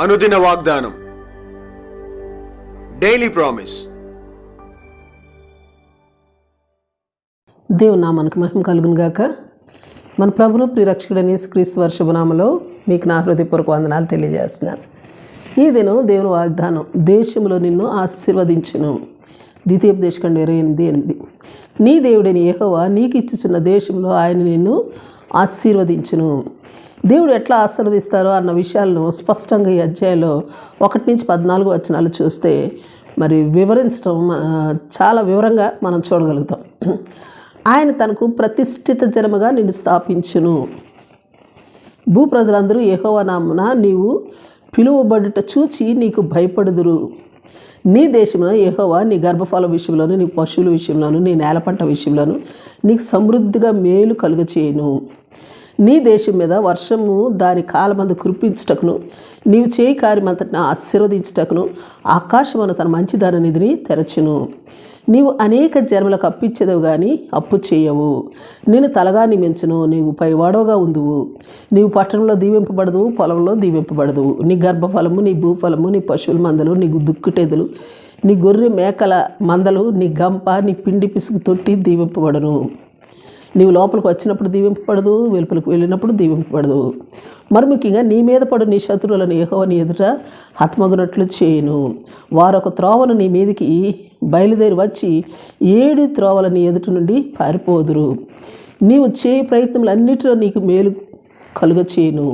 అనుదిన వాగ్దానం. Daily promise దేవుని నామానికి మహిమ కలుగును గాక. మన ప్రభును ప్రిరక్షకుడని క్రీస్తు వర్షభనామలో మీకు నా హృదయపూర్వక వందనాలు తెలియజేస్తున్నాను. ఈ దినం దేవుని వాగ్దానం దేశంలో నిన్ను ఆశీర్వదించును. ద్వితీయోపదేశకండి ఇరవై ఎనిమిది ఎనిమిది. నీ దేవుడైన యెహోవా నీకు ఇచ్చుచున్న దేశంలో ఆయన నిన్ను ఆశీర్వదించును. దేవుడు ఎట్లా ఆశీర్వదిస్తారో అన్న విషయాలను స్పష్టంగా ఈ అధ్యాయంలో ఒకటి నుంచి పద్నాలుగు వచనాలు చూస్తే మరి వివరించడం చాలా వివరంగా మనం చూడగలుగుతాం. ఆయన తనకు ప్రతిష్ఠిత జనముగా నిన్ను స్థాపించును. భూ ప్రజలందరూ నామున నీవు పిలువబడుట చూచి నీకు భయపడుదురు. నీ దేశమున యెహోవా నీ గర్భఫల విషయంలోను నీ పశువుల విషయంలోను నీ నేల పంట విషయంలోను నీకు సమృద్ధిగా మేలు కలుగ చేయను నీ దేశం మీద వర్షము దాని కాలమందు కురిపించుటకును నీవు చేయి కార్యమంతటిని ఆశీర్వదించుటకును ఆకాశమున తన మంచి ధర నిధిని తెరచును. నీవు అనేక జన్మలకు అప్పిచ్చేదవు కానీ అప్పు చేయవు. నేను తలగా నియమించును నీవు పైవాడోగా ఉందువు. నీవు పట్టణంలో దీవింపబడదు పొలంలో దీవింపబడదు నీ గర్భఫలము నీ భూఫలము నీ పశువుల మందలు నీ దుక్కుటెదులు నీ గొర్రె మేకల మందలు నీ గంప నీ పిండి పిసుగు తొట్టి దీవింపబడను. నీవు లోపలికి వచ్చినప్పుడు దీవింపబడదు వెలుపలికి వెళ్ళినప్పుడు దీవింపబడదు. మరి ముఖ్యంగా నీ మీద పడు నీ శత్రువులను ఏహో నీ ఎదుట హత్మగునట్లు చేయను. వారొక త్రోవను నీ మీదికి బయలుదేరి వచ్చి ఏడు త్రోవల నీ ఎదుట నుండి పారిపోదురు. నీవు చేయి ప్రయత్నములన్నిటిలో నీకు మేలు కలుగ చేయను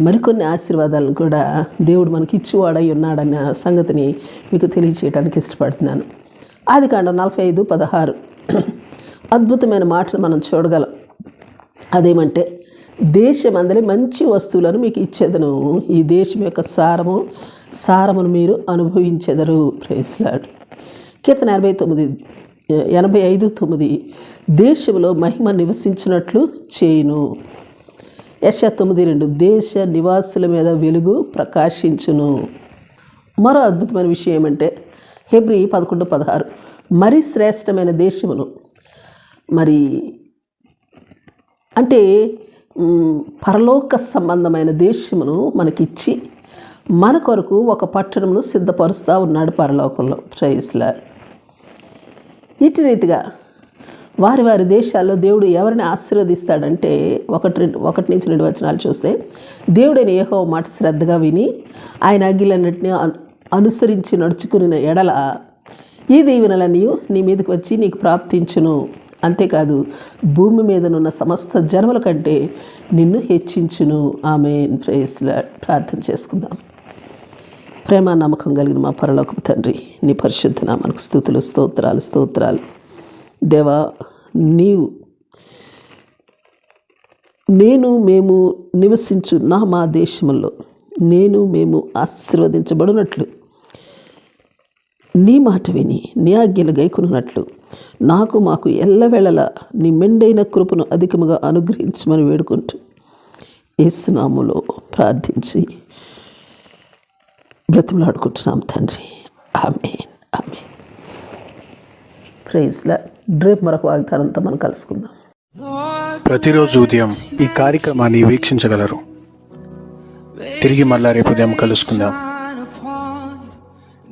మరికొన్ని ఆశీర్వాదాలను కూడా దేవుడు మనకి ఇచ్చేవాడై ఉన్నాడన్న సంగతిని మీకు తెలియచేయడానికి ఇష్టపడుతున్నాను. ఆది కాండం నలభై ఐదు పదహారు. అద్భుతమైన మాటను మనం చూడగలం. అదేమంటే దేశం అందరి మంచి వస్తువులను మీకు ఇచ్చేదను. ఈ దేశం యొక్క సారము సారమును మీరు అనుభవించెదరు. ప్రేస్లాడు కీర్తన ఎనభై తొమ్మిది ఎనభై ఐదు తొమ్మిది. దేశంలో మహిమ నివసించినట్లు చేయును. యశ తొమ్మిది రెండు దేశ నివాసుల మీద వెలుగు ప్రకాశించును. మరో అద్భుతమైన విషయం ఏమంటే హెబ్రి పదకొండు పదహారు. మరి శ్రేష్టమైన దేశమును మరి అంటే పరలోక సంబంధమైన దేశమును మనకిచ్చి మన కొరకు ఒక పట్టణమును సిద్ధపరుస్తూ ఉన్నాడు పరలోకంలో. ప్రైస్లా ఇటు రీతిగా వారి వారి దేశాల్లో దేవుడు ఎవరిని ఆశీర్వదిస్తాడంటే ఒకటి రెండు ఒకటి నుంచి రెండు వచనాలు చూస్తే దేవుడైన ఏహో మాట శ్రద్ధగా విని ఆయన అగ్గిలన్నింటినీ అను- అనుసరించి నడుచుకుని ఎడల ఈ దీవెనలన్నీ నీ మీదకి వచ్చి నీకు ప్రాప్తించును. అంతేకాదు భూమి మీదనున్న సమస్త జనముల కంటే నిన్ను హెచ్చించును. ఆమె ప్రేయస్లా ప్రార్థన చేసుకుందాం. ప్రేమ నమ్మకం కలిగిన మా పరలోకపు తండ్రి నీ పరిశుద్ధన మనకు స్థుతులు స్తోత్రాలు స్తోత్రాలు. దేవా నీవు నేను మేము నివసించు నా మా దేశంలో నేను మేము ఆశీర్వదించబడినట్లు నీ మాట విని నీ ఆజ్ఞలు గైకొనున్నట్లు. నాకు మాకు ఎల్లవేళలా నీ మెండైన కృపను అధికముగా అనుగ్రహించమని వేడుకుంటూ. ఏసునాములో ప్రార్థించి బ్రతిమలాడుకుంటున్నాం తండ్రి. ఆమె ఆమె ప్రైజ్లా రేపు మరొక వాగ్దానంతో మనం కలుసుకుందాం. ప్రతిరోజు ఉదయం ఈ కార్యక్రమాన్ని వీక్షించగలరు. తిరిగి మళ్ళా రేపు ఉదయం కలుసుకుందాం.